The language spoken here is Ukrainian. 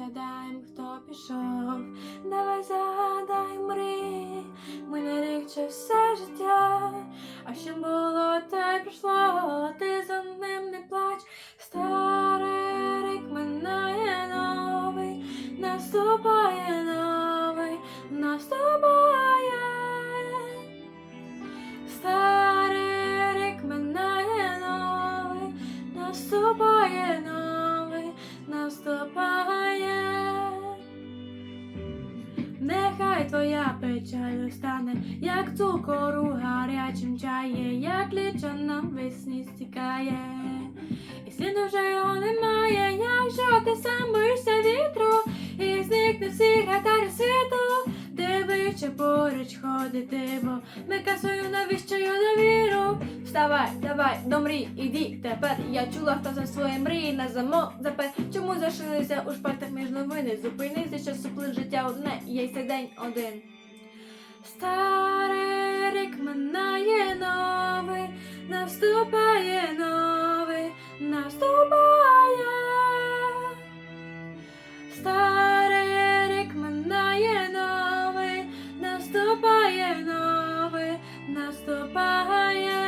згадаєм, хто пішов. Нехай твоя печаль стане, як цукор у гарячим чає, як ліча нам весні стікає. І сліду вже його немає, якщо ти сам боїшся вітру, і зникне всі гатарі світу. ти вище поруч ходити, бо ми касою навіщо й довіру. Вставай, давай, до мрій, іди тепер. Я чула, хто за свої мрії на замок запер. Чому зашилися у шпальтах між новини? Зупинися, що суплив життя одне, є цей день один. Старий рік минає новий, наступає новий, наступає. Старий рік минає новий, наступає новий, наступає.